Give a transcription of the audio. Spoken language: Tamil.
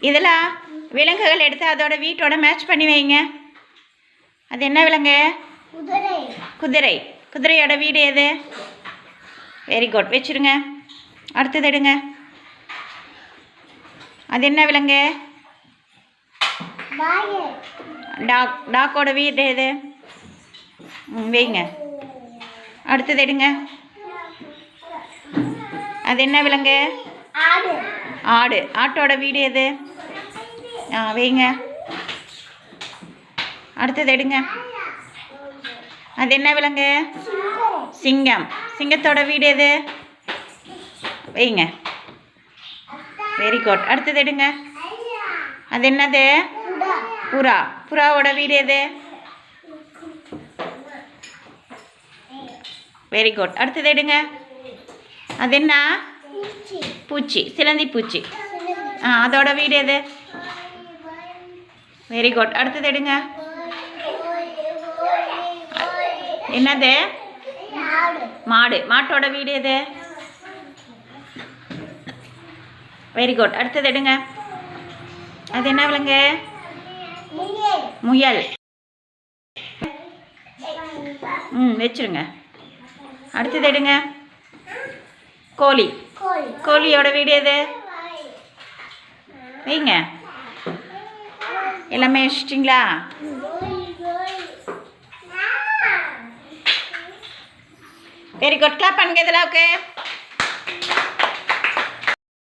இதெல்லாம் விலங்குகள் எடுத்து அதோட வீட்டோட மேட்ச் பண்ணி வைங்க. அது என்ன விலங்கு? குதிரை. குதிரை. குதிரையோட வீடு எது? வெரி குட் வச்சுருங்க. அடுத்தது எடுங்க. அது என்ன விலங்கு? டாக் டாக்கோட வீடு எது? வைங்க. அடுத்தது எடுங்க. அது என்ன விலங்கு? ஆடு. ஆட்டோட வீடு எது? ஆ வைங்க. அடுத்தது எடுங்க. அது என்ன விலங்கு? சிங்கம். சிங்கத்தோட வீடு எது? வைங்க. வெரி குட் அடுத்தது எடுங்க. அது என்னது? புறா. புறாவோட வீடு எது? வெரி குட் அடுத்தது எடுங்க. அது என்ன? பூச்சி சிலந்தி பூச்சி. ஆ அதோட வீடு எது? வெரி குட் அடுத்தது எடுங்க. என்னது? மாடு. மாட்டோட வீடு எது? வெரி குட் அடுத்தது எடுங்க. அது என்ன விலங்கு? முயல். ம் வச்சிருங்க. அடுத்தது எடுங்க. கோழி. கோழியோட வீடு எது? வைங்க. எல்லாமே வச்சிட்டிங்களா? வெரி குட் கிளாப் பண்ணுங்க இதெல்லாம் ஓகே